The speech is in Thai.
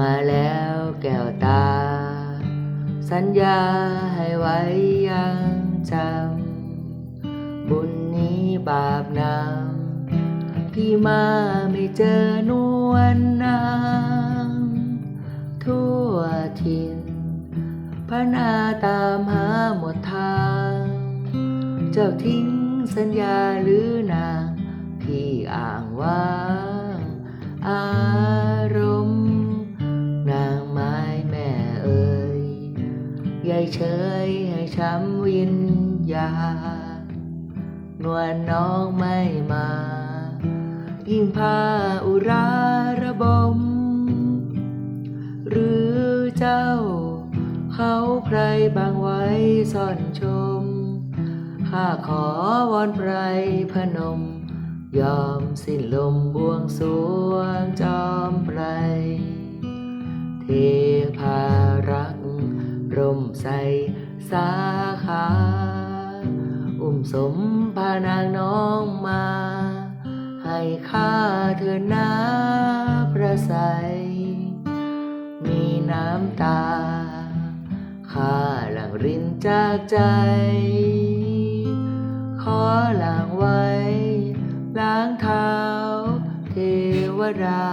มาแล้วแก้วตา สัญญาให้ไว้ยังจำบุญนี้บาปนำพี่มาไม่เจอนวลนางทั่วถิ่นพระนาตามหาหมดทาง เจ้าทิ้งสัญญาหรือนา ยายเฉยให้ช้ำวิญญาณนวลน้องไม่มา ยิ่งพาอุราระบม หรือเจ้า เขาใครบางไว้ซ่อนชม ข้าขอวอนไพรพนม ยอมสิ้นลมบวงสวงจอ ใส่สาขา อุ้มสมพานางน้องมา ให้ข้าเธอนาประใส มีน้ำตา ข้าหลังรินจากใจ ขอล้างไว้ ล้างเท้าเทวดา